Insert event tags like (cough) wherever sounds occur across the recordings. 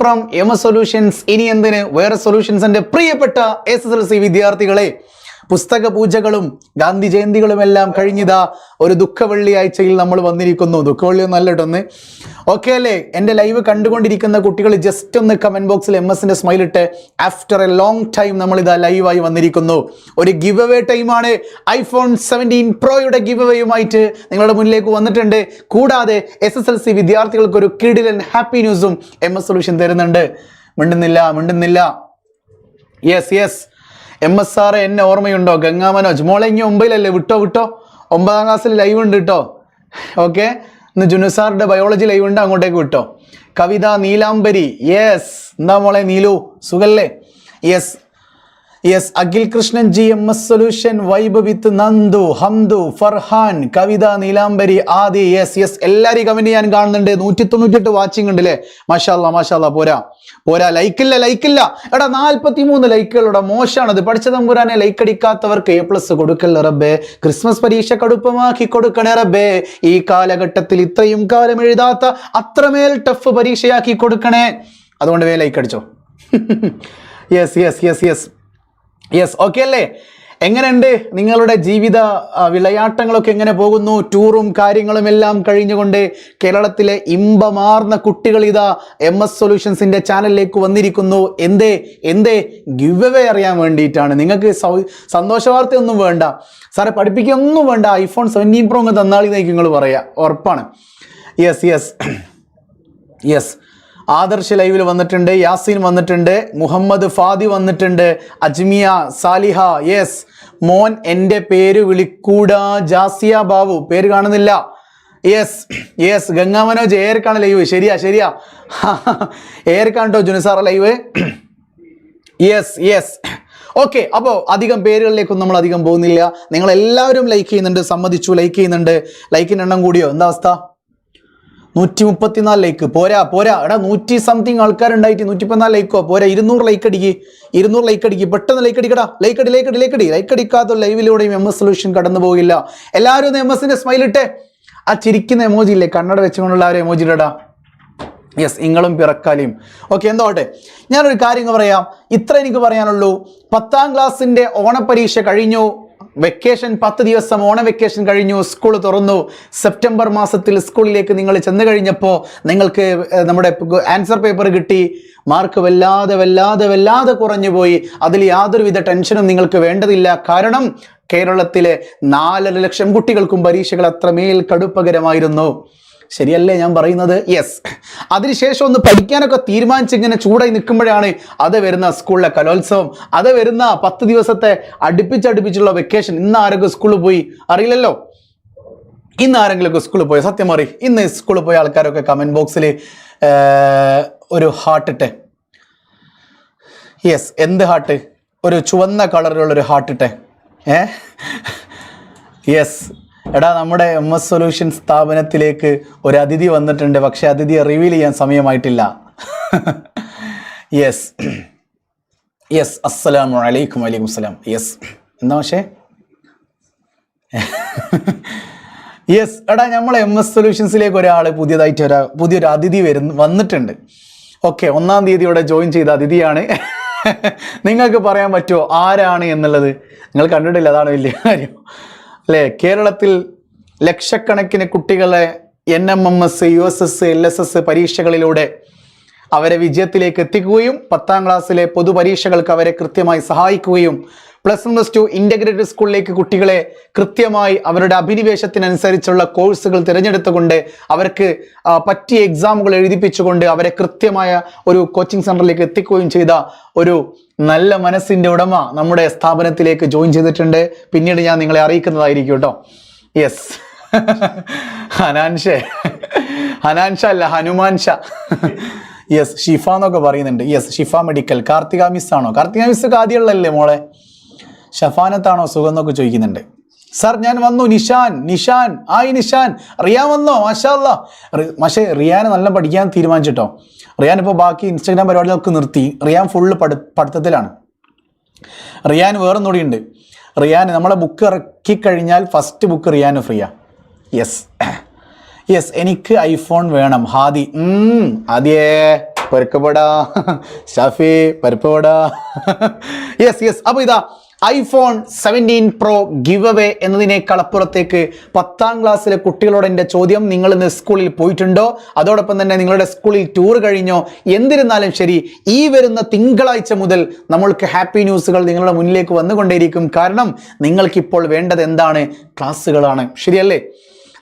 From M S solutions ഇനി എന്തിന്? വേറെ സൊല്യൂഷൻസിന്റെ പ്രിയപ്പെട്ട എസ് എസ് എൽ സി വിദ്യാർത്ഥികളെ പുസ്തക പൂജകളും ഗാന്ധി ജയന്തികളും എല്ലാം കഴിഞ്ഞിതാ ഒരു ദുഃഖ വെള്ളിയാഴ്ചയിൽ നമ്മൾ വന്നിരിക്കുന്നു. ദുഃഖവെള്ളി ഒന്നും കേട്ടൊന്ന് ഓക്കെ അല്ലേ? എന്റെ ലൈവ് കണ്ടുകൊണ്ടിരിക്കുന്ന കുട്ടികൾ ജസ്റ്റ് ഒന്ന് കമന്റ് ബോക്സിൽ എം എസിന്റെ സ്മൈൽ ഇട്ട് ആഫ്റ്റർ എ ലോങ് ടൈം നമ്മൾ ഇതാ ലൈവായി വന്നിരിക്കുന്നു. ഒരു ഗിവ് അവേ ടൈമാണ് ഐഫോൺ സെവന്റീൻ പ്രോയുടെ ഗിവ് അവേയുമായിട്ട് നിങ്ങളുടെ മുന്നിലേക്ക് വന്നിട്ടുണ്ട്. കൂടാതെ എസ് എസ് എൽ സി വിദ്യാർത്ഥികൾക്ക് ഒരു കിടിലൻ ഹാപ്പി ന്യൂസും എം എസ് സൊല്യൂഷൻ തരുന്നുണ്ട്. മിണ്ടുന്നില്ല മിണ്ടുന്നില്ല. Yes yes M S R എന്നെ ഓർമ്മയുണ്ടോ? ഗംഗാ മനോജ്. മോളെ ഇനി ഒമ്പതിലല്ലേ? വിട്ടോ വിട്ടോ? ഒമ്പതാം ക്ലാസ്സിൽ ലൈവ് ഉണ്ട് കേട്ടോ ഓക്കെ ഇന്ന് ജുനു സാറിന്റെ ബയോളജി ലൈവ് ഉണ്ട് അങ്ങോട്ടേക്ക് വിട്ടോ. കവിത നീലാംബരി. യെസ് എന്താ മോളെ നീലു? സുഖല്ലേ? Yes yes Akhil Krishnan G M S solution vibe with Nandu Hamdu Farhan Kavitha Neelambari Adi yes yes എല്ലാവരെയും കമന്റ് ഞാൻ കാണുന്നുണ്ട്. നൂറ്റി തൊണ്ണൂറ്റി എട്ട് വാച്ചിങ് ഉണ്ട് അല്ലേ മാഷാല്ല മാഷാല്ല പോരാ. പോരാ ലൈക്ക് ഇല്ല എടാ നാൽപ്പത്തി മൂന്ന് ലൈക്കുകളുടെ മോശമാണത് പഠിച്ച തമ്പുരാനെ ലൈക്ക് അടിക്കാത്തവർക്ക് എ പ്ലസ് കൊടുക്കല്ല റബ്ബേ? ക്രിസ്മസ് പരീക്ഷ കടുപ്പമാക്കി കൊടുക്കണേ റബ്ബേ. ഈ കാലഘട്ടത്തിൽ ഇത്രയും കാലം എഴുതാത്ത അത്രമേൽ ടഫ് പരീക്ഷയാക്കി കൊടുക്കണേ. അതുകൊണ്ട് വേ ലൈക്ക് അടിച്ചോ. Yes yes yes yes yes okay അല്ലേ? എങ്ങനെയുണ്ട് നിങ്ങളുടെ ജീവിത വിളയാട്ടങ്ങളൊക്കെ എങ്ങനെ പോകുന്നു? ടൂറും കാര്യങ്ങളും എല്ലാം കഴിഞ്ഞുകൊണ്ട് കേരളത്തിലെ ഇമ്പമാർന്ന കുട്ടികൾ ഇതാ എം എസ് സൊല്യൂഷൻസിന്റെ ചാനലിലേക്ക് വന്നിരിക്കുന്നു. എന്തേ എന്തേ? ഗിവ് അറിയാൻ വേണ്ടിയിട്ടാണ്. നിങ്ങൾക്ക് സൗ സന്തോഷ വാർത്തയൊന്നും വേണ്ട. സാറെ പഠിപ്പിക്കൊന്നും വേണ്ട. ഐഫോൺ സെവന്റീൻ പ്രോ തന്നാളി നിങ്ങൾ പറയാം. ഉറപ്പാണ്. യെസ് യെസ് യെസ് ആദർശ് ലൈവിൽ വന്നിട്ടുണ്ട് യാസീൻ വന്നിട്ടുണ്ട് മുഹമ്മദ് ഫാദി വന്നിട്ടുണ്ട് അജ്മിയ സാലിഹ യെസ്. മോൻ എന്റെ പേര് വിളിക്കൂടാ ജാസിയ ബാബു. പേര് കാണുന്നില്ല. Yes yes. ഗംഗാ മനോജ് ഏർക്കാണ് ലൈവ്. ശരിയാ ശരിയാ. (laughs) ഏർക്കാണ് കേട്ടോ ജുനുസാറ ലൈവ്? Yes yes. ഓക്കെ അപ്പോൾ അധികം പേരുകളിലേക്കൊന്നും നമ്മൾ അധികം പോകുന്നില്ല. നിങ്ങൾ എല്ലാവരും ലൈക്ക് ചെയ്യുന്നുണ്ട് സമ്മതിച്ചു ലൈക്ക് ചെയ്യുന്നുണ്ട്. ലൈക്കിന്റെ എണ്ണം കൂടിയോ? എന്താ അവസ്ഥ? നൂറ്റി മുപ്പത്തിനാല് ലൈക്ക് പോരാ പോരാ. എടാ നൂറ്റി സംതിങ് ആൾക്കാരുണ്ടായിട്ട് പതിനാല് ലൈക്കോ പോരാ ഇരുന്നൂറ് ലൈക്ക് അടിക്ക്. ഇരുന്നൂറ് ലൈക്ക് അടിക്ക്. പെട്ടെന്ന് ലൈക്ക് അടിക്കടാ. ലൈക്ക് അടി ലൈക്ക് അടി ലൈക്ക് അടി. ലൈക്ക് അടിക്കാത്ത ലൈവിലൂടെയും എം എസ് സൊല്യൂഷൻ കടന്നു പോകില്ല. എല്ലാവരും ഒന്ന് എം എസിന്റെ സ്മൈൽ ഇട്ടെ. ആ ചിരിക്കുന്ന എമോജി ഇല്ലേ? കണ്ണട വെച്ചുകൊണ്ടുള്ള ആ എമോജി ഇടടാ. യെസ് നിങ്ങളും പിറക്കാലിയും. ഓക്കെ എന്തോട്ടെ ഞാനൊരു കാര്യം പറയാം. ഇത്ര എനിക്ക് പറയാനുള്ളൂ. പത്താം ക്ലാസ്സിന്റെ ഓണപ്പരീക്ഷ കഴിഞ്ഞു. വെക്കേഷൻ പത്ത് ദിവസം ഓണ വെക്കേഷൻ കഴിഞ്ഞു സ്കൂൾ തുറന്നു. സെപ്റ്റംബർ മാസത്തിൽ സ്കൂളിലേക്ക് നിങ്ങൾ ചെന്ന് കഴിഞ്ഞപ്പോൾ നിങ്ങൾക്ക് നമ്മുടെ ആൻസർ പേപ്പർ കിട്ടി. മാർക്ക് വല്ലാതെ വല്ലാതെ വല്ലാതെ കുറഞ്ഞു പോയി. അതിൽ യാതൊരുവിധ ടെൻഷനും നിങ്ങൾക്ക് വേണ്ടതില്ല. കാരണം കേരളത്തിലെ നാലര ലക്ഷം കുട്ടികൾക്കും പരീക്ഷകൾ അത്രമേൽ കടുപ്പകരമായിരുന്നു. ശരിയല്ലേ ഞാൻ പറയുന്നത്? യെസ് അതിനുശേഷം ഒന്ന് പഠിക്കാനൊക്കെ തീരുമാനിച്ച് ഇങ്ങനെ ചൂടായി നിൽക്കുമ്പോഴാണ് അത് വരുന്ന സ്കൂളിലെ കലോത്സവം. അത് വരുന്ന പത്ത് ദിവസത്തെ അടുപ്പിച്ചടുപ്പിച്ചുള്ള വെക്കേഷൻ ഇന്ന് ആരൊക്കെ സ്കൂളിൽ പോയി? അറിയില്ലല്ലോ? ഇന്ന് ആരെങ്കിലുമൊക്കെ സ്കൂളിൽ പോയി? സത്യം മാറി ഇന്ന് സ്കൂളിൽ പോയ ആൾക്കാരൊക്കെ കമന്റ് ബോക്സിൽ ഒരു ഹാർട്ട് ഇട്ടെ. യെസ് എന്ത് ഹാർട്ട് ഒരു ചുവന്ന കളറിലുള്ള ഒരു ഹാർട്ട് ഇട്ടെ. ഏ? യെസ് എടാ നമ്മുടെ എം എസ് സൊല്യൂഷൻ സ്ഥാപനത്തിലേക്ക് ഒരു അതിഥി വന്നിട്ടുണ്ട്. പക്ഷെ അതിഥിയെ റിവീൽ ചെയ്യാൻ സമയമായിട്ടില്ല. യെസ് യെസ് അസ്സലാമു അലൈക്കും വലൈക്കും അസ്സലാം യെസ് എന്താ പക്ഷേ യെസ് എടാ നമ്മൾ എം എസ് സൊല്യൂഷൻസിലേക്ക് ഒരാൾ പുതിയതായിട്ട് ഒരാ പുതിയൊരു അതിഥി വരുന്നു വന്നിട്ടുണ്ട്. ഓക്കെ ഒന്നാം തീയതി ഇവിടെ ജോയിൻ ചെയ്ത അതിഥിയാണ്. നിങ്ങൾക്ക് പറയാൻ പറ്റുമോ ആരാണ് എന്നുള്ളത്? നിങ്ങൾ കണ്ടിട്ടില്ല അതാണ് വലിയ കാര്യം. അല്ലേ? കേരളത്തിൽ ലക്ഷക്കണക്കിന് കുട്ടികളെ N M M S U S S L S S പരീക്ഷകളിലൂടെ അവരെ വിജയത്തിലേക്ക് എത്തിക്കുകയും പത്താം ക്ലാസ്സിലെ പൊതുപരീക്ഷകൾക്ക് അവരെ കൃത്യമായി സഹായിക്കുകയും plus one plus two integrated സ്കൂളിലേക്ക് കുട്ടികളെ കൃത്യമായി അവരുടെ അഭിനിവേശത്തിനനുസരിച്ചുള്ള കോഴ്സുകൾ തിരഞ്ഞെടുത്തുകൊണ്ട് അവർക്ക് പറ്റിയ എക്സാമുകൾ എഴുതിപ്പിച്ചുകൊണ്ട് അവരെ കൃത്യമായ ഒരു കോച്ചിങ് സെന്ററിലേക്ക് എത്തിക്കുകയും ചെയ്ത ഒരു നല്ല മനസ്സിന്റെ ഉടമ നമ്മുടെ സ്ഥാപനത്തിലേക്ക് ജോയിൻ ചെയ്തിട്ടുണ്ട്. പിന്നീട് ഞാൻ നിങ്ങളെ അറിയിക്കുന്നതായിരിക്കും കേട്ടോ. യെസ് (laughs) ഹനാൻഷേ. ഹനാൻഷ അല്ല ഹനുമാൻഷ. യെസ് ഷിഫ എന്നൊക്കെ പറയുന്നുണ്ട്. Yes Shifa medical Karthika miss ആണോ? കാർത്തിക മിസ് ആദ്യമുള്ളല്ലേ മോളെ? ഷഫാനത്താണോ സുഖം എന്നൊക്കെ ചോദിക്കുന്നുണ്ട്. സാർ ഞാൻ വന്നു. നിഷാൻ നിഷാൻ. ആയി നിഷാൻ. റിയാൻ വന്നോ? മാഷാല്ല പക്ഷേ റിയാനെ നല്ല പഠിക്കാൻ തീരുമാനിച്ചിട്ടോ. റിയാൻ ഇപ്പോൾ ബാക്കി ഇൻസ്റ്റാഗ്രാം പരിപാടികളൊക്കെ നിർത്തി. റിയാൻ ഫുള്ള് പഠി പഠിത്തത്തിലാണ്. റിയാൻ വേറെ നോടിയുണ്ട് റിയാൻ നമ്മളെ ബുക്ക് ഇറക്കി കഴിഞ്ഞാൽ ഫസ്റ്റ് ബുക്ക് റിയാന് ഫ്രീയാ യെസ് യെസ് എനിക്ക് ഐഫോൺ വേണം. ഹാദി. ആദ്യേ പൊരുക്കപ്പെടാ. ഷാഫി പരിപ്പുവട യെസ് യെസ് അപ്പോൾ ഇതാ iPhone seventeen pro give away എന്നതിനെ കളപ്പുറത്തേക്ക് പത്താം ക്ലാസ്സിലെ കുട്ടികളോട് എന്റെ ചോദ്യം നിങ്ങൾ ഇന്ന് സ്കൂളിൽ പോയിട്ടുണ്ടോ? അതോടൊപ്പം തന്നെ നിങ്ങളുടെ സ്കൂളിൽ ടൂർ കഴിഞ്ഞോ? എന്തിരുന്നാലും ശരി ഈ വരുന്ന തിങ്കളാഴ്ച മുതൽ നമ്മൾക്ക് ഹാപ്പി ന്യൂസുകൾ നിങ്ങളുടെ മുന്നിലേക്ക് വന്നുകൊണ്ടേയിരിക്കും. കാരണം നിങ്ങൾക്കിപ്പോൾ വേണ്ടത് എന്താണ്? ക്ലാസ്സുകളാണ്. ശരിയല്ലേ?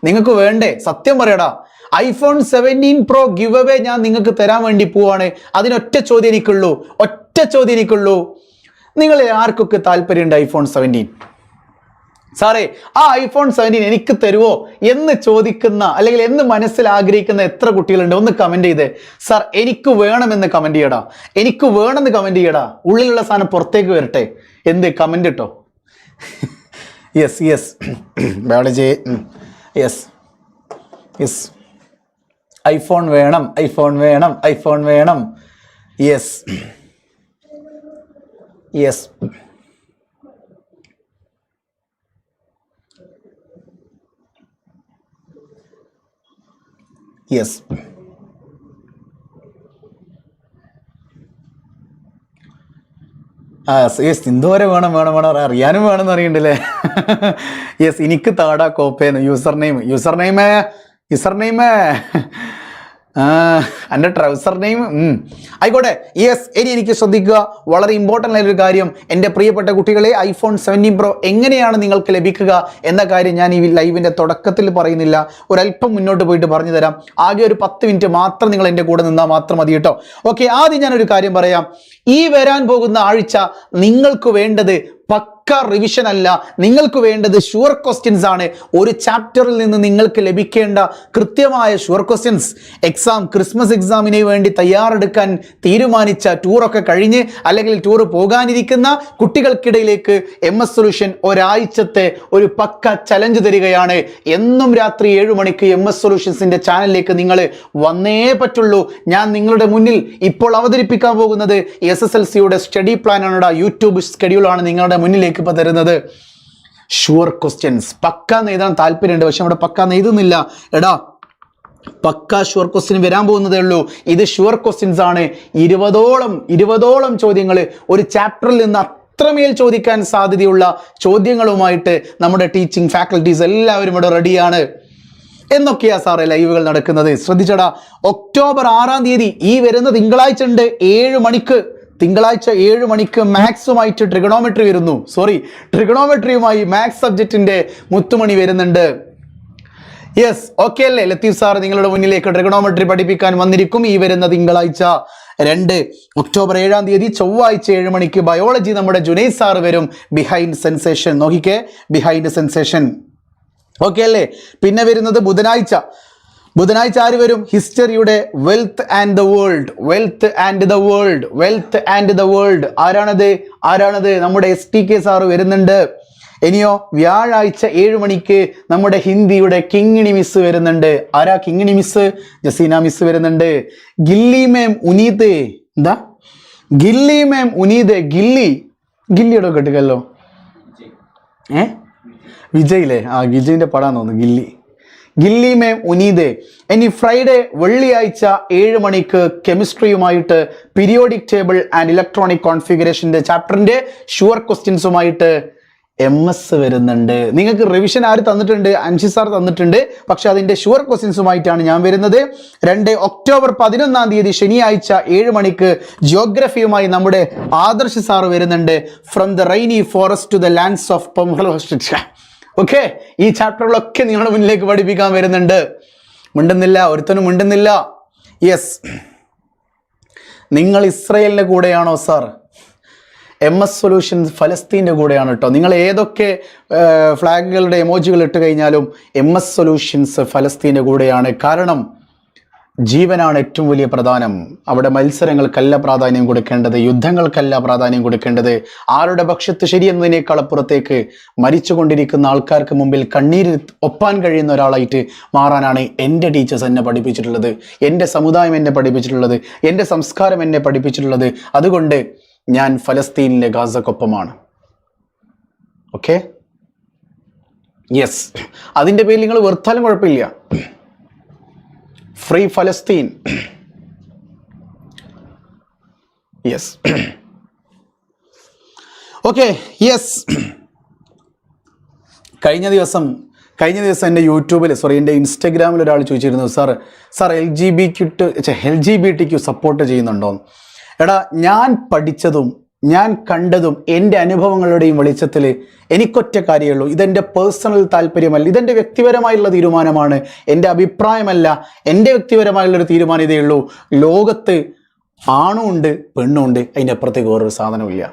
നിങ്ങൾക്ക് വേണ്ടേ? സത്യം പറയടാ. IPhone seventeen pro give away ഞാൻ നിങ്ങൾക്ക് തരാൻ വേണ്ടി പോവാണ്. അതിനൊറ്റ ചോദ്യം എനിക്കുള്ളൂ. ഒറ്റ ചോദ്യം എനിക്കുള്ളൂ. നിങ്ങൾ ആർക്കൊക്കെ താല്പര്യമുണ്ട് ഐഫോൺ സെവന്റീൻ സാറേ ആ ഐഫോൺ സെവന്റീൻ എനിക്ക് തരുമോ എന്ന് ചോദിക്കുന്ന അല്ലെങ്കിൽ എന്ന് മനസ്സിൽ ആഗ്രഹിക്കുന്ന എത്ര കുട്ടികളുണ്ട്? ഒന്ന് കമന്റ് ചെയ്തേ. സാർ എനിക്ക് വേണമെന്ന് കമന്റ് ചെയ്യടാ. എനിക്ക് വേണമെന്ന് കമന്റ് ചെയ്യടാ. ഉള്ളിലുള്ള സാധനം പുറത്തേക്ക് വരട്ടെ. എന്ത് കമന്റ് ഇട്ടോ? Yes yes biology yes yes iPhone വേണം ഐഫോൺ വേണം ഐഫോൺ വേണം. യെസ് യെസ് യെസ് ആ യെസ് എന്തോരം വേണം വേണം വേണം. അറിയാനും വേണമെന്ന് അറിയണ്ടല്ലേ? (laughs) യെസ് എനിക്ക് താടാ കോപ്പേന്ന്. യൂസർ നെയിം യൂസർ നെയിമേ യൂസർ നെയിമേ എന്റെ ട്രൗസർ നെയിം ആയിക്കോട്ടെ യെസ് ഇനി എനിക്ക് ശ്രദ്ധിക്കുക. വളരെ ഇമ്പോർട്ടന്റ് ആയൊരു കാര്യം. എന്റെ പ്രിയപ്പെട്ട കുട്ടികളെ ഐഫോൺ സെവന്റീൻ പ്രോ എങ്ങനെയാണ് നിങ്ങൾക്ക് ലഭിക്കുക എന്ന കാര്യം ഞാൻ ഈ ലൈവിന്റെ തുടക്കത്തിൽ പറയുന്നില്ല. ഒരല്പം മുന്നോട്ട് പോയിട്ട് പറഞ്ഞു തരാം. ആകെ ഒരു പത്ത് മിനിറ്റ് മാത്രം നിങ്ങൾ എന്റെ കൂടെ നിന്നാൽ മാത്രം മതി കേട്ടോ. ഓക്കെ ആദ്യം ഞാനൊരു കാര്യം പറയാം. ഈ വരാൻ പോകുന്ന ആഴ്ച നിങ്ങൾക്ക് വേണ്ടത് പക്ക റിവിഷൻ അല്ല. നിങ്ങൾക്ക് വേണ്ടത് ഷുവർ ക്വസ്റ്റ്യൻസ് ആണ്. ഒരു ചാപ്റ്ററിൽ നിന്ന് നിങ്ങൾക്ക് ലഭിക്കേണ്ട കൃത്യമായ ഷുവർ ക്വസ്റ്റ്യൻസ് എക്സാം ക്രിസ്മസ് എക്സാമിന് വേണ്ടി തയ്യാറെടുക്കാൻ തീരുമാനിച്ച ടൂറൊക്കെ കഴിഞ്ഞ് അല്ലെങ്കിൽ ടൂർ പോകാനിരിക്കുന്ന കുട്ടികൾക്കിടയിലേക്ക് എം എസ് സൊല്യൂഷൻ ഒരാഴ്ചത്തെ ഒരു പക്ക ചലഞ്ച് തരികയാണ്. എന്നും രാത്രി ഏഴ് മണിക്ക് എം എസ് സൊല്യൂഷൻസിന്റെ ചാനലിലേക്ക് നിങ്ങൾ വന്നേ പറ്റുള്ളൂ. ഞാൻ നിങ്ങളുടെ മുന്നിൽ ഇപ്പോൾ അവതരിപ്പിക്കാൻ പോകുന്നത് എസ് എസ് എൽ സിയുടെ സ്റ്റഡി പ്ലാനാണ് യൂട്യൂബ് ഷെഡ്യൂളാണ് നിങ്ങളുടെ മുന്നിലേക്ക് ഇപ്പോൾ തരുന്നത്. ഷുവർ ക്വസ്റ്റ്യൻസ് പക്ക നെയ്താൻ താല്പര്യമുണ്ട് പക്ഷെ നമ്മുടെ പക്ക നെയ്തുന്നില്ല. എടാ പക്ക ഷുവർ ക്വസ്റ്റ്യൻ വരാൻ പോകുന്നതേ ഉള്ളൂ. ഇത് ഷുവർ ക്വസ്റ്റ്യൻസ് ആണ്. ഇരുപതോളം ഇരുപതോളം ചോദ്യങ്ങൾ ഒരു ചാപ്റ്ററിൽ നിന്ന് അത്രമേൽ ചോദിക്കാൻ സാധ്യതയുള്ള ചോദ്യങ്ങളുമായിട്ട് നമ്മുടെ ടീച്ചിങ് ഫാക്കൽറ്റീസ് എല്ലാവരും ഇവിടെ റെഡിയാണ് എന്നൊക്കെയാ സാറേ ലൈവുകൾ നടക്കുന്നത്. ശ്രദ്ധിച്ചടാ ഒക്ടോബർ ആറാം തീയതി ഈ വരുന്ന തിങ്കളാഴ്ച ഉണ്ട് ഏഴ് മണിക്ക്. തിങ്കളാഴ്ച ഏഴ് മണിക്ക് മാത്സുമായിട്ട് ട്രിഗണോമെട്രി വരുന്നു. സോറി ട്രിഗണോമെട്രിയുമായി മാത്സ് സബ്ജക്റ്റിന്റെ മുത്തുമണി വരുന്നുണ്ട്. യെസ് ഓക്കെ അല്ലേ? ലത്തീഫ് സാർ നിങ്ങളുടെ മുന്നിലേക്ക് ട്രിഗണോമെട്രി പഠിപ്പിക്കാൻ വന്നിരിക്കും. ഈ വരുന്ന തിങ്കളാഴ്ച രണ്ട് ഒക്ടോബർ ഏഴാം തീയതി ചൊവ്വാഴ്ച ഏഴ് മണിക്ക് ബയോളജി നമ്മുടെ ജുനൈസ് സാർ വരും. ബിഹൈൻഡ് സെൻസേഷൻ നോക്കിക്കേ. ബിഹൈൻഡ് സെൻസേഷൻ ഓക്കെ അല്ലേ? പിന്നെ വരുന്നത് ബുധനാഴ്ച. ബുധനാഴ്ച ആര് വരും? ഹിസ്റ്ററിയുടെ wealth and the world wealth and the world wealth and the world ആരാണത്? ആരാണത്? നമ്മുടെ എസ് ടി കെ സാറ് വരുന്നുണ്ട്. ഇനിയോ വ്യാഴാഴ്ച ഏഴ് മണിക്ക് നമ്മുടെ ഹിന്ദിയുടെ കിങ്ങിണി മിസ് വരുന്നുണ്ട്. ആരാ കിങ്ങിണി മിസ് ജസീന മിസ് വരുന്നുണ്ട്. ഗില്ലി മേം ഉനീത്. എന്താ? ഗില്ലി മേം ഉനീത്. ഗില്ലി. ഗില്ലിയുടെ കേട്ടുകല്ലോ ഏ? വിജയില്ലേ ആ വിജയിന്റെ പടാന്ന് തോന്നുന്നു ഗില്ലി. ഗില്ലി മേം ഉനീദ്. ഇനി ഫ്രൈഡേ വെള്ളിയാഴ്ച ഏഴ് മണിക്ക് കെമിസ്ട്രിയുമായിട്ട് പീരിയോഡിക് ടേബിൾ ആൻഡ് ഇലക്ട്രോണിക് കോൺഫിഗറേഷന്റെ ചാപ്റ്ററിന്റെ ഷുവർ ക്വസ്റ്റ്യൻസുമായിട്ട് എം എസ് വരുന്നുണ്ട്. നിങ്ങൾക്ക് റിവിഷൻ ആര് തന്നിട്ടുണ്ട്? അൻഷി സാർ തന്നിട്ടുണ്ട്. പക്ഷെ അതിന്റെ ഷുവർ ക്വസ്റ്റ്യൻസുമായിട്ടാണ് ഞാൻ വരുന്നത്. രണ്ട് ഒക്ടോബർ പതിനൊന്നാം തീയതി ശനിയാഴ്ച ഏഴ് മണിക്ക് ജിയോഗ്രഫിയുമായി നമ്മുടെ ആദർശ് സാർ വരുന്നുണ്ട്. From the rainy forest to the lands of okay ഈ ചാപ്റ്ററുകളൊക്കെ നിങ്ങളുടെ മുന്നിലേക്ക് പഠിപ്പിക്കാൻ വരുന്നുണ്ട്. മിണ്ടുന്നില്ല ഒരുത്തനും മിണ്ടുന്നില്ല. യെസ് നിങ്ങൾ ഇസ്രയേലിന്റെ കൂടെയാണോ സാർ എം എസ് സൊല്യൂഷൻ ഫലസ്തീന്റെ കൂടെയാണ് കേട്ടോ നിങ്ങൾ ഏതൊക്കെ ഫ്ലാഗുകളുടെ എമോജികൾ ഇട്ട് കഴിഞ്ഞാലും എം എസ് സൊല്യൂഷൻസ് ഫലസ്തീന്റെ കൂടെയാണ്. കാരണം ജീവനാണ് ഏറ്റവും വലിയ പ്രധാനം. അവിടെ മത്സരങ്ങൾക്കല്ല പ്രാധാന്യം കൊടുക്കേണ്ടത് യുദ്ധങ്ങൾക്കല്ല പ്രാധാന്യം കൊടുക്കേണ്ടത്. ആരുടെ പക്ഷത്ത് ശരിയെന്നതിനേക്കാൾ അപ്പുറത്തേക്ക് മരിച്ചുകൊണ്ടിരിക്കുന്ന ആൾക്കാർക്ക് മുമ്പിൽ കണ്ണീരിൽ ഒപ്പാൻ കഴിയുന്ന ഒരാളായിട്ട് മാറാനാണ് എന്റെ ടീച്ചേഴ്സ് എന്നെ പഠിപ്പിച്ചിട്ടുള്ളത്. എന്റെ സമുദായം എന്നെ പഠിപ്പിച്ചിട്ടുള്ളത്. എന്റെ സംസ്കാരം എന്നെ പഠിപ്പിച്ചിട്ടുള്ളത്. അതുകൊണ്ട് ഞാൻ ഫലസ്തീനിലെ ഗാസക്കൊപ്പമാണ്. ഓക്കെ? യെസ്. അതിന്റെ പേരിൽ നിങ്ങൾ വെറുത്താലും കുഴപ്പമില്ല. Free Palestine. Yes okay yes കഴിഞ്ഞ ദിവസം കഴിഞ്ഞ ദിവസം എന്റെ യൂട്യൂബിൽ സോറി എന്റെ ഇൻസ്റ്റഗ്രാമിൽ ഒരാൾ ചോദിച്ചിരുന്നു sir sir L G B Q L G B T Q support ചെയ്യുന്നുണ്ടോ? എടാ ഞാൻ പഠിച്ചതും ഞാൻ കണ്ടതും എന്റെ അനുഭവങ്ങളുടെയും വെളിച്ചത്തിൽ എനിക്കൊറ്റ കാര്യമുള്ളൂ. ഇതെന്റെ പേഴ്സണൽ താല്പര്യമല്ല. ഇതെന്റെ വ്യക്തിപരമായുള്ള തീരുമാനമാണ്. എന്റെ അഭിപ്രായമല്ല. എന്റെ വ്യക്തിപരമായുള്ളൊരു തീരുമാനം ഇതേ ഉള്ളൂ. ലോകത്ത് ആണുണ്ട് പെണ്ണുണ്ട് അതിന്റെ അപ്പുറത്തേക്ക് വേറൊരു സാധനമില്ല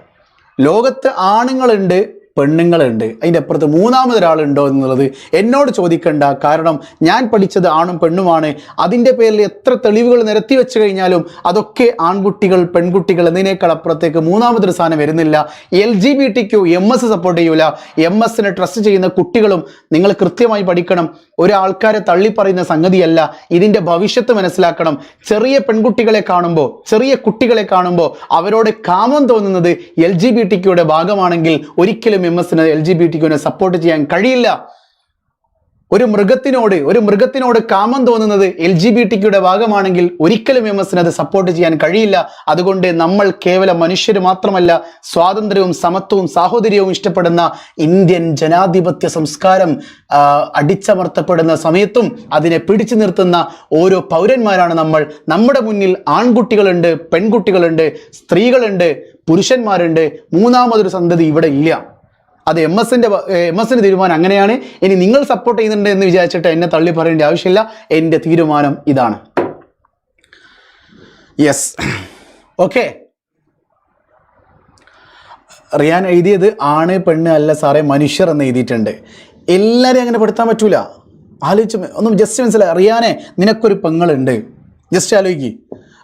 ലോകത്ത് ആണുങ്ങളുണ്ട് പെണ്ണുങ്ങളുണ്ട്. അതിന്റെ അപ്പുറത്ത് മൂന്നാമതൊരാളുണ്ടോ എന്നുള്ളത് എന്നോട് ചോദിക്കണ്ട. കാരണം ഞാൻ പഠിച്ചത് ആണും പെണ്ണുമാണ്. അതിന്റെ പേരിൽ എത്ര തെളിവുകൾ നിരത്തി വെച്ച് കഴിഞ്ഞാലും അതൊക്കെ ആൺകുട്ടികൾ പെൺകുട്ടികൾ എന്നതിനേക്കാൾ അപ്പുറത്തേക്ക് മൂന്നാമതൊരു സാധനം വരുന്നില്ല. L G B T Q M S support ചെയ്യൂല. എം എസിനെ ട്രസ്റ്റ് ചെയ്യുന്ന കുട്ടികളും നിങ്ങൾ കൃത്യമായി പഠിക്കണം. ഒരാൾക്കാരെ തള്ളിപ്പറയുന്ന സംഗതിയല്ല. ഇതിന്റെ ഭവിഷ്യത്ത് മനസ്സിലാക്കണം. ചെറിയ പെൺകുട്ടികളെ കാണുമ്പോൾ ചെറിയ കുട്ടികളെ കാണുമ്പോൾ അവരോട് കാമം തോന്നുന്നത് എൽ ജി ബി ടിക്കുയുടെ ഭാഗമാണെങ്കിൽ ഒരിക്കലും എം എസിന് എൽ ജി ബി ടിക്കുവിനെ സപ്പോർട്ട് ചെയ്യാൻ കഴിയില്ല. ഒരു മൃഗത്തിനോട് ഒരു മൃഗത്തിനോട് കാമം തോന്നുന്നത് എൽ ജി ബി ടിക്കുയുടെ ഭാഗമാണെങ്കിൽ ഒരിക്കലും എം എസിന് അത് സപ്പോർട്ട് ചെയ്യാൻ കഴിയില്ല. അതുകൊണ്ട് നമ്മൾ കേവലം മനുഷ്യർ മാത്രമല്ല സ്വാതന്ത്ര്യവും സമത്വവും സാഹോദര്യവും ഇഷ്ടപ്പെടുന്ന ഇന്ത്യൻ ജനാധിപത്യ സംസ്കാരം അടിച്ചമർത്തപ്പെടുന്ന സമയത്തും അതിനെ പിടിച്ചു നിർത്തുന്ന ഓരോ പൗരന്മാരാണ് നമ്മൾ. നമ്മുടെ മുന്നിൽ ആൺകുട്ടികളുണ്ട് പെൺകുട്ടികളുണ്ട് സ്ത്രീകളുണ്ട് പുരുഷന്മാരുണ്ട്. മൂന്നാമതൊരു സന്തതി ഇവിടെ ഇല്ല. അത് എം എസിന്റെ എം എസിന്റെ തീരുമാനം അങ്ങനെയാണ്. ഇനി നിങ്ങൾ സപ്പോർട്ട് ചെയ്യുന്നുണ്ട് എന്ന് വിചാരിച്ചിട്ട് എന്നെ തള്ളി പറയേണ്ട ആവശ്യമില്ല. എന്റെ തീരുമാനം ഇതാണ്. യെസ് ഓക്കെ റിയാൻ എഴുതിയത് ആണ് പെണ്ണ് അല്ല സാറേ മനുഷ്യർ എന്ന് എഴുതിയിട്ടുണ്ട്. എല്ലാവരെയും അങ്ങനെ പെടുത്താൻ പറ്റൂല. ആലോചിച്ച് ഒന്നും ജസ്റ്റ് മനസ്സിലായി. റിയാനെ നിനക്കൊരു പെങ്ങളുണ്ട്. ജസ്റ്റ് ആലോചിക്ക്.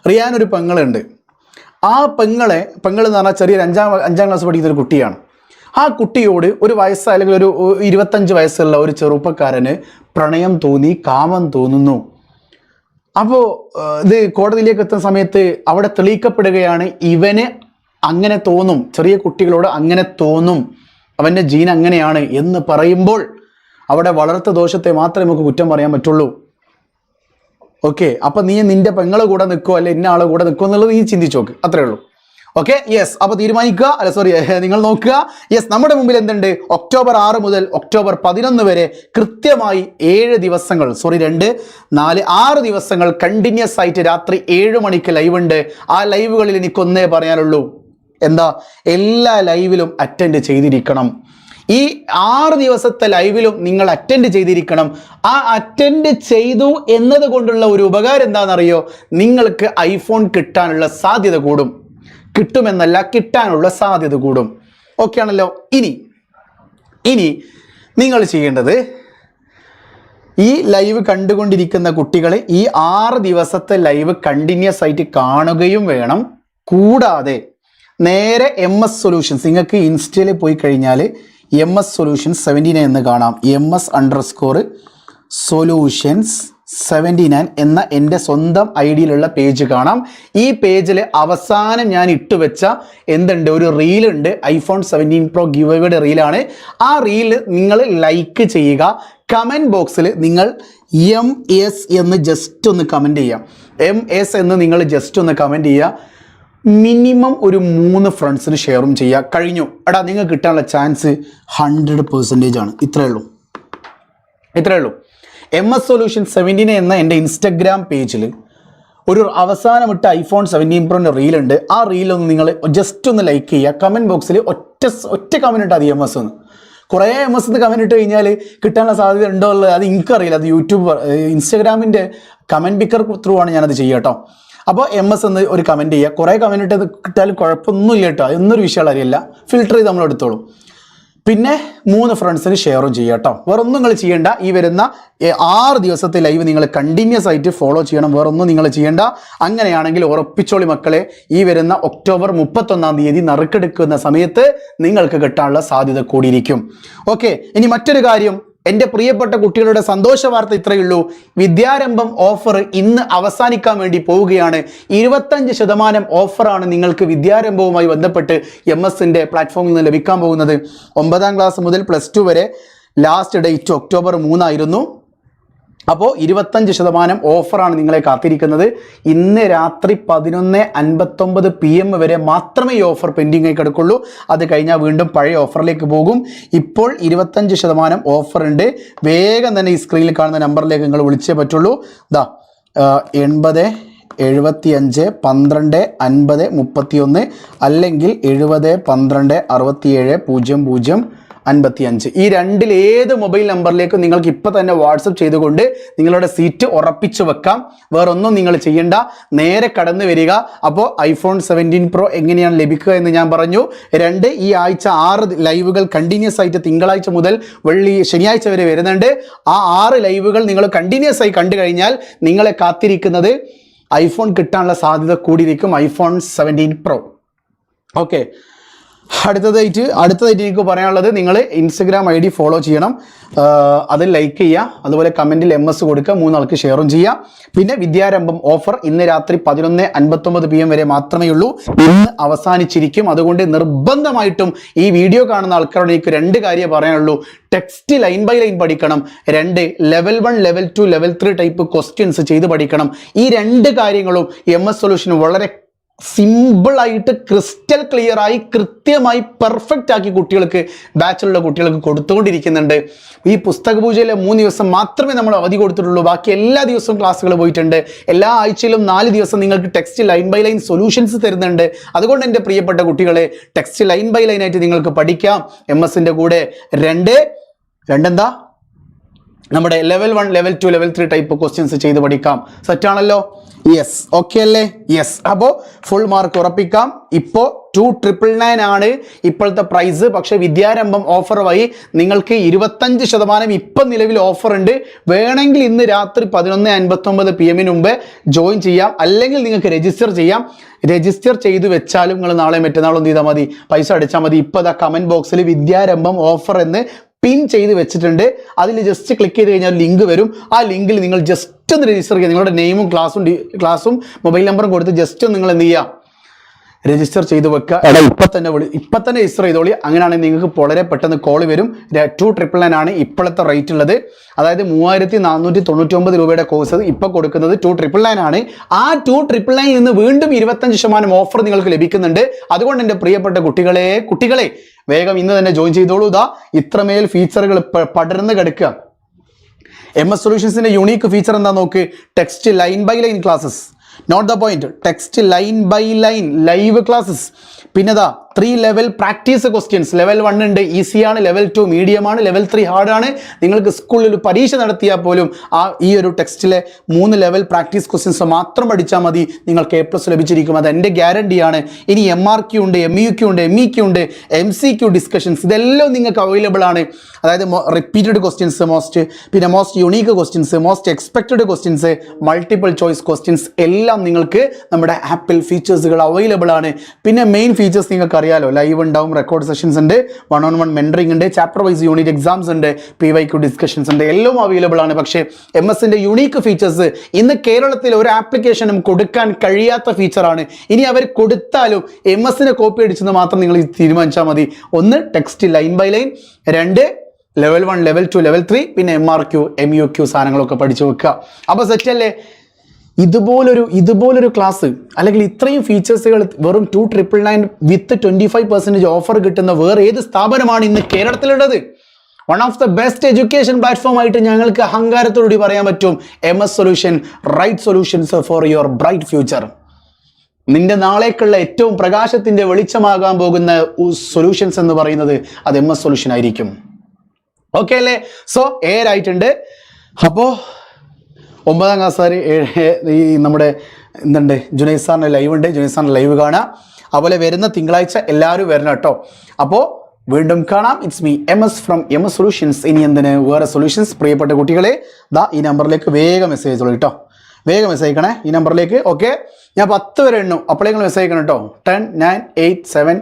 റിയാൻ ഒരു പെങ്ങളുണ്ട്. ആ പെങ്ങളെ പെങ്ങൾ എന്ന് പറഞ്ഞാൽ ചെറിയൊരു അഞ്ചാം അഞ്ചാം ക്ലാസ് പഠിക്കുന്ന ഒരു കുട്ടിയാണ്. ആ കുട്ടിയോട് ഒരു വയസ്സ് അല്ലെങ്കിൽ ഒരു ഇരുപത്തഞ്ച് വയസ്സുള്ള ഒരു ചെറുപ്പക്കാരന് പ്രണയം തോന്നി കാമം തോന്നുന്നു. അപ്പോൾ ഇത് കോടതിയിലേക്ക് എത്തുന്ന സമയത്ത് അവിടെ തെളിയിക്കപ്പെടുകയാണ് ഇവന് അങ്ങനെ തോന്നും ചെറിയ കുട്ടികളോട് അങ്ങനെ തോന്നും അവന്റെ ജീൻ അങ്ങനെയാണ് എന്ന് പറയുമ്പോൾ അവിടെ വളർത്ത ദോഷത്തെ മാത്രമേ നമുക്ക് കുറ്റം പറയാൻ പറ്റുള്ളൂ. ഓക്കെ അപ്പം നീ നിന്റെ പെങ്ങളെ കൂടെ നിൽക്കുമോ അല്ലെ ഇന്ന ആളെ കൂടെ നിൽക്കുമോ എന്നുള്ളത് നീ ചിന്തിച്ചു നോക്ക്. അത്രേ ഉള്ളൂ. ഓക്കെ യെസ് അപ്പോൾ തീരുമാനിക്കുക. അല്ല സോറി നിങ്ങൾ നോക്കുക. യെസ് നമ്മുടെ മുമ്പിൽ എന്തുണ്ട്? ഒക്ടോബർ ആറ് മുതൽ ഒക്ടോബർ പതിനൊന്ന് വരെ കൃത്യമായി ഏഴ് ദിവസങ്ങൾ സോറി രണ്ട് നാല് ആറ് ദിവസങ്ങൾ കണ്ടിന്യൂസ് ആയിട്ട് രാത്രി ഏഴ് മണിക്ക് ലൈവ് ഉണ്ട്. ആ ലൈവുകളിൽ എനിക്കൊന്നേ പറയാനുള്ളൂ. എന്താ? എല്ലാ ലൈവിലും അറ്റൻഡ് ചെയ്തിരിക്കണം. ഈ ആറ് ദിവസത്തെ ലൈവിലും നിങ്ങൾ അറ്റൻഡ് ചെയ്തിരിക്കണം. ആ അറ്റൻഡ് ചെയ്തു എന്നത് കൊണ്ടുള്ള ഒരു ഉപകാരം എന്താണെന്നറിയോ? നിങ്ങൾക്ക് ഐഫോൺ കിട്ടാനുള്ള സാധ്യത കൂടും. കിട്ടുമെന്നല്ല കിട്ടാനുള്ള സാധ്യത കൂടും. ഓക്കെ ആണല്ലോ? ഇനി ഇനി നിങ്ങൾ ചെയ്യേണ്ടത് ഈ ലൈവ് കണ്ടുകൊണ്ടിരിക്കുന്ന കുട്ടികൾ ഈ ആറ് ദിവസത്തെ ലൈവ് കണ്ടിന്യൂസ് ആയിട്ട് കാണുകയും വേണം. കൂടാതെ നേരെ എം എസ് സൊല്യൂഷൻസ് നിങ്ങൾക്ക് ഇൻസ്റ്റയിൽ പോയി കഴിഞ്ഞാൽ M S solutions seventy nine എന്ന് കാണാം. M S underscore solutions seventy nine എന്ന എന്റെ സ്വന്തം ഐ ഡിയിലുള്ള പേജ് കാണാം. ഈ പേജിൽ അവസാനം ഞാൻ ഇട്ടുവെച്ച എന്തുണ്ട്? ഒരു റീലുണ്ട് ഐഫോൺ സെവന്റീൻ പ്രോ ഗിവയുടെ റീലാണ് ആ റീൽ നിങ്ങൾ ലൈക്ക് ചെയ്യുക. കമന്റ് ബോക്സിൽ നിങ്ങൾ എം എസ് എന്ന് ജസ്റ്റ് ഒന്ന് കമന്റ് ചെയ്യാം. എം എസ് എന്ന് നിങ്ങൾ ജസ്റ്റ് ഒന്ന് കമന്റ് ചെയ്യുക മിനിമം ഒരു മൂന്ന് ഫ്രണ്ട്സിന് ഷെയറും ചെയ്യുക കഴിഞ്ഞു. എടാ നിങ്ങൾക്ക് കിട്ടാനുള്ള ചാൻസ് ഹൺഡ്രഡ് പെർസെന്റേജ് ആണ്. ഇത്രയേ ഉള്ളൂ. ഇത്രയേ ഉള്ളൂ. എം എസ് സൊല്യൂഷൻ സെവന്റീൻ എന്ന എന്റെ ഇൻസ്റ്റഗ്രാം പേജിൽ ഒരു അവസാനമിട്ട ഐഫോൺ സെവന്റീൻ പ്രോന്റെ റീലുണ്ട് ആ റീലൊന്ന് നിങ്ങൾ ജസ്റ്റ് ഒന്ന് ലൈക്ക് ചെയ്യുക. കമന്റ് ബോക്സിൽ ഒറ്റ ഒറ്റ കമന്റ് ഇട്ടാൽ മതി എം എസ് എന്ന് കുറേ എം എസ് കമന്റ് ഇട്ട് കഴിഞ്ഞാൽ കിട്ടാനുള്ള സാധ്യത ഉണ്ടോ ഉള്ളത് അത് എനിക്കറിയില്ല. അത് യൂട്യൂബ് ഇൻസ്റ്റഗ്രാമിന്റെ കമന്റ് പിക്കർ ത്രൂ ആണ് ഞാനത് ചെയ്യുക കേട്ടോ. അപ്പോൾ എം എസ് എന്ന് ഒരു കമന്റ് ചെയ്യുക. കുറേ കമന്റ് ഇട്ട് കിട്ടാൽ കുഴപ്പമൊന്നുമില്ല കേട്ടോ. എന്നൊരു വിഷയമുള്ള അറിയില്ല ഫിൽട്ടർ ചെയ്ത് നമ്മൾ എടുത്തോളും പിന്നെ മൂന്ന് ഫ്രണ്ട്സിന് ഷെയറും ചെയ്യുക കേട്ടോ. വേറെ ഒന്നും നിങ്ങൾ ചെയ്യേണ്ട. ഈ വരുന്ന ആറ് ദിവസത്തെ ലൈവ് നിങ്ങൾ കണ്ടിന്യൂസ് ആയിട്ട് ഫോളോ ചെയ്യണം. വേറെ ഒന്നും നിങ്ങൾ ചെയ്യേണ്ട. അങ്ങനെയാണെങ്കിൽ ഉറപ്പിച്ചോളി മക്കളെ ഈ വരുന്ന ഒക്ടോബർ മുപ്പത്തൊന്നാം തീയതി നറുക്കെടുക്കുന്ന സമയത്ത് നിങ്ങൾക്ക് കിട്ടാനുള്ള സാധ്യത കൂടിയിരിക്കും. ഓക്കെ ഇനി മറ്റൊരു കാര്യം. എന്റെ പ്രിയപ്പെട്ട കുട്ടികളുടെ സന്തോഷ വാർത്ത ഇത്രയേ ഉള്ളൂ. വിദ്യാരംഭം ഓഫർ ഇന്ന് അവസാനിക്കാൻ വേണ്ടി പോവുകയാണ്. ഇരുപത്തഞ്ച് ശതമാനം ഓഫറാണ് നിങ്ങൾക്ക് വിദ്യാരംഭവുമായി ബന്ധപ്പെട്ട് എം എസിന്റെ പ്ലാറ്റ്ഫോമിൽ നിന്ന് ലഭിക്കാൻ പോകുന്നത്. ഒമ്പതാം ക്ലാസ് മുതൽ പ്ലസ് ടു വരെ ലാസ്റ്റ് ഡേറ്റ് ഒക്ടോബർ മൂന്നായിരുന്നു. അപ്പോൾ ഇരുപത്തഞ്ച് ശതമാനം ഓഫറാണ് നിങ്ങളെ കാത്തിരിക്കുന്നത്. ഇന്ന് രാത്രി പതിനൊന്ന് അൻപത്തൊമ്പത് പി എം വരെ മാത്രമേ ഈ ഓഫർ പെൻഡിംഗ് ആയി കിടക്കുള്ളൂ. അത് കഴിഞ്ഞാൽ വീണ്ടും പഴയ ഓഫറിലേക്ക് പോകും. ഇപ്പോൾ ഇരുപത്തഞ്ച് ശതമാനം ഓഫർ ഉണ്ട്. വേഗം തന്നെ ഈ സ്ക്രീനിൽ കാണുന്ന നമ്പറിലേക്ക് നിങ്ങൾ വിളിച്ചേ പറ്റുള്ളൂ. ദാ എൺപത് എഴുപത്തി അഞ്ച് പന്ത്രണ്ട് അൻപത് മുപ്പത്തിയൊന്ന് അല്ലെങ്കിൽ എഴുപത് പന്ത്രണ്ട് അറുപത്തിയേഴ് പൂജ്യം പൂജ്യം അൻപത്തി അഞ്ച് ഈ രണ്ടിൽ ഏത് മൊബൈൽ നമ്പറിലേക്കും നിങ്ങൾക്ക് ഇപ്പോൾ തന്നെ വാട്സപ്പ് ചെയ്തുകൊണ്ട് നിങ്ങളുടെ സീറ്റ് ഉറപ്പിച്ചു വെക്കാം. വേറൊന്നും നിങ്ങൾ ചെയ്യേണ്ട. നേരെ കടന്നു വരിക. അപ്പോൾ ഐഫോൺ സെവന്റീൻ പ്രോ എങ്ങനെയാണ് ലഭിക്കുക എന്ന് ഞാൻ പറഞ്ഞു. രണ്ട് ഈ ആഴ്ച ആറ് ലൈവുകൾ കണ്ടിന്യൂസ് ആയിട്ട് തിങ്കളാഴ്ച മുതൽ വെള്ളി ശനിയാഴ്ച വരെ വരുന്നുണ്ട്. ആ ആറ് ലൈവുകൾ നിങ്ങൾ കണ്ടിന്യൂസ് ആയി കണ്ടു കഴിഞ്ഞാൽ നിങ്ങളെ കാത്തിരിക്കുന്നത് ഐഫോൺ കിട്ടാനുള്ള സാധ്യത കൂടിയിരിക്കും ഐഫോൺ സെവന്റീൻ പ്രോ. ഓക്കെ. അടുത്തതായിട്ട് അടുത്തതായിട്ട് എനിക്ക് പറയാനുള്ളത് നിങ്ങൾ ഇൻസ്റ്റഗ്രാം ഐ ഡി ഫോളോ ചെയ്യണം അത് ലൈക്ക് ചെയ്യുക. അതുപോലെ കമന്റിൽ എം എസ് കൊടുക്കുക. മൂന്നാൾക്ക് ഷെയറും ചെയ്യുക പിന്നെ വിദ്യാരംഭം ഓഫർ ഇന്ന് രാത്രി പതിനൊന്ന് അൻപത്തൊമ്പത് പി എം വരെ മാത്രമേ ഉള്ളൂ. ഇന്ന് അവസാനിച്ചിരിക്കും. അതുകൊണ്ട് നിർബന്ധമായിട്ടും ഈ വീഡിയോ കാണുന്ന ആൾക്കാരോട് എനിക്ക് രണ്ട് കാര്യം പറയാനുള്ളൂ. ടെക്സ്റ്റ് ലൈൻ ബൈ ലൈൻ പഠിക്കണം. രണ്ട് level one level two level three type questions ചെയ്ത് പഠിക്കണം. ഈ രണ്ട് കാര്യങ്ങളും എം എസ് സൊല്യൂഷൻ വളരെ സിമ്പിളായിട്ട് ക്രിസ്റ്റൽ ക്ലിയറായി കൃത്യമായി പെർഫെക്റ്റ് ആക്കി കുട്ടികൾക്ക് ബാച്ചിലുള്ള കുട്ടികൾക്ക് കൊടുത്തുകൊണ്ടിരിക്കുന്നുണ്ട്. ഈ പുസ്തക പൂജയിലെ മൂന്ന് ദിവസം മാത്രമേ നമ്മൾ അവധി കൊടുത്തിട്ടുള്ളൂ. ബാക്കി എല്ലാ ദിവസവും ക്ലാസ്സുകൾ പോയിട്ടുണ്ട്. എല്ലാ ആഴ്ചയിലും നാല് ദിവസം നിങ്ങൾക്ക് text line by line solutions തരുന്നുണ്ട്. അതുകൊണ്ട് എന്റെ പ്രിയപ്പെട്ട കുട്ടികളെ ടെക്സ്റ്റ് ലൈൻ ബൈ ലൈൻ ആയിട്ട് നിങ്ങൾക്ക് പഠിക്കാം. എം എസിന്റെ കൂടെ രണ്ട് രണ്ടെന്താ? നമ്മുടെ level one level two level three type questions ചെയ്ത് പഠിക്കാം. സെറ്റാണല്ലോ യെസ് ഓക്കെ അല്ലേ? യെസ് അപ്പോൾ ഫുൾ മാർക്ക് ഉറപ്പിക്കാം. ഇപ്പോൾ ടു ട്രിപ്പിൾ നയൻ ആണ് ഇപ്പോഴത്തെ പ്രൈസ് പക്ഷേ വിദ്യാരംഭം ഓഫർ വഴി നിങ്ങൾക്ക് ഇരുപത്തഞ്ച് ശതമാനം ഇപ്പം നിലവിൽ ഓഫർ ഉണ്ട്. വേണമെങ്കിൽ ഇന്ന് രാത്രി പതിനൊന്ന് അൻപത്തൊമ്പത് പി എമ്മിന് മുമ്പ് ജോയിൻ ചെയ്യാം. അല്ലെങ്കിൽ നിങ്ങൾക്ക് രജിസ്റ്റർ ചെയ്യാം. രജിസ്റ്റർ ചെയ്തു വെച്ചാലും നിങ്ങൾ നാളെ മറ്റന്നാളും ചെയ്താൽ മതി? പൈസ അടിച്ചാൽ മതി. ഇപ്പോൾ ദാ കമന്റ് ബോക്സിൽ വിദ്യാരംഭം ഓഫർ എന്ന് പിൻ ചെയ്ത് വെച്ചിട്ടുണ്ട്. അതിൽ ജസ്റ്റ് ക്ലിക്ക് ചെയ്ത് കഴിഞ്ഞാൽ ലിങ്ക് വരും. ആ ലിങ്കിൽ നിങ്ങൾ ജസ്റ്റ് ഒന്ന് രജിസ്റ്റർ ചെയ്യുക നിങ്ങളുടെ നെയിമും ക്ലാസ്സും ക്ലാസ്സും മൊബൈൽ നമ്പറും കൊടുത്ത് ജസ്റ്റ് ഒന്ന് നിങ്ങൾ എന്ത് ചെയ്യുക? രജിസ്റ്റർ ചെയ്ത് വെക്കുക. എടാ ഇപ്പം തന്നെ വിളി ഇപ്പം തന്നെ രജിസ്റ്റർ ചെയ്തോളി. അങ്ങനെയാണെങ്കിൽ നിങ്ങൾക്ക് വളരെ പെട്ടെന്ന് കോൾ വരും. ടു ട്രിപ്പിൾ നയൻ ആണ് ഇപ്പോഴത്തെ റേറ്റ് ഉള്ളത്. അതായത് മൂവായിരത്തി നാനൂറ്റി തൊണ്ണൂറ്റി ഒമ്പത് രൂപയുടെ കോഴ്സ് ഇപ്പോൾ കൊടുക്കുന്നത് ടു ട്രിപ്പിൾ നയൻ ആണ്. ആ ടു ട്രിപ്പിൾ നയനിൽ നിന്ന് വീണ്ടും ഇരുപത്തഞ്ച് ശതമാനം ഓഫർ നിങ്ങൾക്ക് ലഭിക്കുന്നുണ്ട്. അതുകൊണ്ട് എന്റെ പ്രിയപ്പെട്ട കുട്ടികളെ കുട്ടികളെ വേഗം ഇന്ന് തന്നെ ജോയിൻ ചെയ്തോളൂ. ഇതാ ഇത്രമേൽ ഫീച്ചറുകൾ പടർന്ന് കിടക്കുക. എം എസ് സൊല്യൂഷൻസിന്റെ യുണീക്ക് ഫീച്ചർ എന്താ നോക്ക്? Text line by line classes note the point text line by line live classes പിന്നെതാ three level practice questions level one ഉണ്ട് ഈസിയാണ് ലെവൽ ടു ആണ്. ലെവൽ ത്രീ ഹാർഡാണ് നിങ്ങൾക്ക് സ്കൂളിൽ പരീക്ഷ നടത്തിയാൽ പോലും ആ ഈ ഒരു ടെക്സ്റ്റിലെ മൂന്ന് ലെവൽ പ്രാക്ടീസ് ക്വസ്റ്റ്യൻസ് മാത്രം പഠിച്ചാൽ മതി നിങ്ങൾക്ക് എ പ്ലസ് ലഭിച്ചിരിക്കും. അത് എന്റെ ഗ്യാരണ്ടിയാണ് ഇനി എം ആർ ക്യു ഉണ്ട് എം യു ക്യു ഉണ്ട് എം ഇ ക്യു ഉണ്ട് എം സി ക്യു ഡിസ്കഷൻസ് ഇതെല്ലാം നിങ്ങൾക്ക് അവൈലബിൾ ആണ്. അതായത് റിപ്പീറ്റഡ് ക്വസ്റ്റ്യൻസ് മോസ്റ്റ് പിന്നെ most unique questions most expected questions multiple choice questions എല്ലാം നിങ്ങൾക്ക് നമ്മുടെ ആപ്പിൽ ഫീച്ചേഴ്സുകൾ അവൈലബിൾ ആണ്. പിന്നെ മെയിൻ ഫീച്ചേഴ്സ് നിങ്ങൾക്ക് അറിയാലോ ലൈവ് ഉണ്ടാവും റെക്കോർഡ് സെഷൻസ് ഉണ്ട് വൺ ഓൺ വൺ മെന്ററിംഗ് ഉണ്ട് ചാപ്റ്റർ വൈസ് യൂണിറ്റ് എക്സാംസ് ഉണ്ട് പി വൈ ക്യു ഡിസ്കഷൻസ് ഉണ്ട് എല്ലാം അവൈലബിൾ ആണ്. പക്ഷേ എം എസിന്റെ യുണീക്ക് ഫീച്ചേഴ്സ് ഇന്ന് കേരളത്തിൽ ഒരു ആപ്ലിക്കേഷനും കൊടുക്കാൻ കഴിയാത്ത ഫീച്ചറാണ് ഇനി അവർ കൊടുത്താലും എം എസിനെ കോപ്പി അടിച്ചെന്ന് മാത്രം നിങ്ങൾ തീരുമാനിച്ചാൽ മതി. ഒന്ന് ടെക്സ്റ്റ് ലൈൻ ബൈ ലൈൻ രണ്ട് level one level two level three പിന്നെ M R Q M U Q സാധനങ്ങളൊക്കെ പഠിച്ചു വെക്കുക. അപ്പോൾ സെറ്റല്ലേ ഇതുപോലൊരു ഇതുപോലൊരു ക്ലാസ് അല്ലെങ്കിൽ ഇത്രയും ഫീച്ചേഴ്സുകൾ വെറും two triple nine with twenty five percentage offer കിട്ടുന്ന വേറെ ഏത് സ്ഥാപനമാണ് ഇന്ന് കേരളത്തിലുള്ളത്? One of the best education platform ആയിട്ട് ഞങ്ങൾക്ക് അഹങ്കാരത്തോടുകൂടി പറയാൻ പറ്റും. M S solution right solutions for your bright future നിന്റെ നാളേക്കുള്ള ഏറ്റവും പ്രകാശത്തിന്റെ വെളിച്ചമാകാൻ പോകുന്ന സൊല്യൂഷൻസ് എന്ന് പറയുന്നത് അത് എം എസ് സൊല്യൂഷൻ ആയിരിക്കും. ഓക്കെ അല്ലേ? സോ എയർ ആയിട്ടുണ്ട്. അപ്പോൾ ഒമ്പതാം ക്ലാസ്സുകാർ ഈ നമ്മുടെ എന്തുണ്ട് ജുനൈദ് സാറിന്റെ ലൈവ് ഉണ്ട്. ജുനൈദ് സാറിന്റെ ലൈവ് കാണാം. അതുപോലെ വരുന്ന തിങ്കളാഴ്ച എല്ലാവരും വരണം കേട്ടോ. അപ്പോൾ വീണ്ടും കാണാം. It's me M S from M S solutions ഇനി എന്തിന്? വേറെ സൊല്യൂഷൻസ് പ്രിയപ്പെട്ട കുട്ടികളെ ദാ ഈ നമ്പറിലേക്ക് വേഗം മെസ്സേജ് ചെയ്തോളൂ കേട്ടോ. വേഗം മെസ്സേജ് അയക്കണേ ഈ നമ്പറിലേക്ക് ഓക്കെ ഞാൻ പത്ത് വരെ എണ്ണു. അപ്പോഴേക്കും മെസ്സേജ് അയക്കണം കേട്ടോ. Ten nine eight seven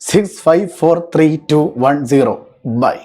six five four three two one zero bye